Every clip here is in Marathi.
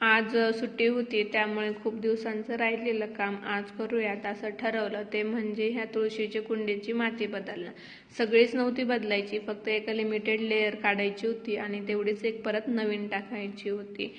आज सुट्टी होती त्यामुळे खूप दिवसांचं राहिलेलं काम आज करूयात असं ठरवलं. ते म्हणजे ह्या तुळशीची कुंडीची माती बदलणं. सगळीच नव्हती बदलायची फक्त एका लिमिटेड लेअर काढायची होती आणि तेवढीच एक परत नवीन टाकायची होती.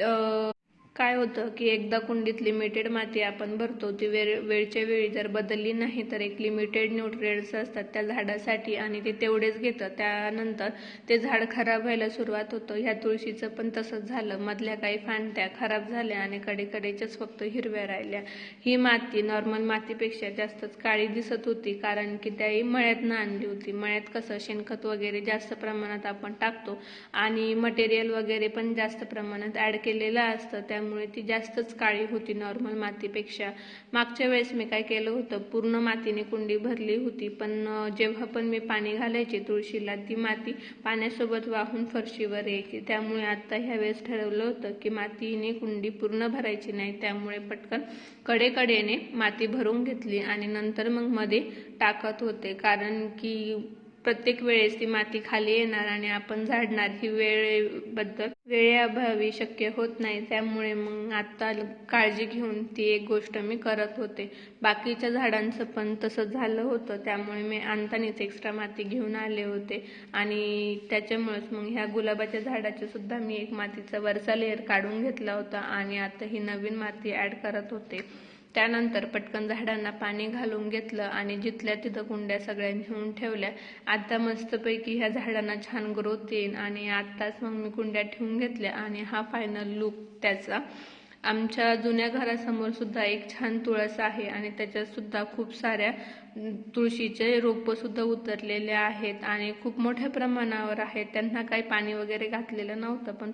तर काय होतं की एकदा कुंडीत लिमिटेड माती आपण भरतो ती वेळ वेळच्या वेळी जर बदलली नाही तर एक लिमिटेड न्यूट्रिएंट्स असतात त्या झाडासाठी आणि ते तेवढेच घेतं त्यानंतर ते झाड खराब व्हायला सुरुवात होतं. ह्या तुळशीचं पण तसंच झालं. मधल्या काही फांद्या खराब झाल्या आणि कडेकडेच्याच फक्त हिरव्या राहिल्या. ही माती नॉर्मल मातीपेक्षा जास्तच काळी दिसत होती कारण की त्याही मळ्यातनं आणली होती. मळ्यात कसं शेणखत वगैरे जास्त प्रमाणात आपण टाकतो आणि मटेरियल वगैरे पण जास्त प्रमाणात ॲड केलेलं असतं. त्या त्यामुळे ती जास्तच काळी होती नॉर्मल मातीपेक्षा. मागच्या वेळेस मी काय केलं होतं पूर्ण मातीने कुंडी भरली होती पण जेव्हा पण मी पाणी घालायचे तुळशीला ती माती पाण्यासोबत वाहून फरशीवर यायची. त्यामुळे आता ह्या वेळेस ठरवलं होतं की मातीने कुंडी पूर्ण भरायची नाही त्यामुळे पटकन कडेकडेने माती भरून घेतली आणि नंतर मग मध्ये टाकत होते. कारण की प्रत्येक वेळेस ती माती खाली येणार आणि आपण झाडणार ही वेळेबद्दल वेळेअभावी शक्य होत नाही. त्यामुळे मग आता काळजी घेऊन ती एक गोष्ट मी करत होते. बाकीच्या झाडांचं पण तसं झालं होतं. त्यामुळे मी आणतानीच एक्स्ट्रा माती घेऊन आले होते. आणि त्याच्यामुळेच मग ह्या गुलाबाच्या झाडाची सुद्धा मी एक मातीचा वरचा लेअर काढून घेतला होता आणि आता ही नवीन माती ॲड करत होते. त्यानंतर पटकन झाडांना पाणी घालून घेतलं आणि जिथल्या तिथं कुंड्या सगळ्या नेऊन ठेवल्या. आता मस्तपैकी ह्या झाडांना छान ग्रोथ येईल आणि आत्ताच मग मी कुंड्या ठेवून घेतल्या आणि हा फायनल लुक त्याचा. आमच्या जुन्या घरासमोर सुद्धा एक छान तुळस आहे आणि त्याच्यात सुद्धा खूप साऱ्या तुळशीचे रोपं सुद्धा उतरलेले आहेत आणि खूप मोठ्या प्रमाणावर आहेत त्यांना काही पाणी वगैरे घातलेलं नव्हतं पण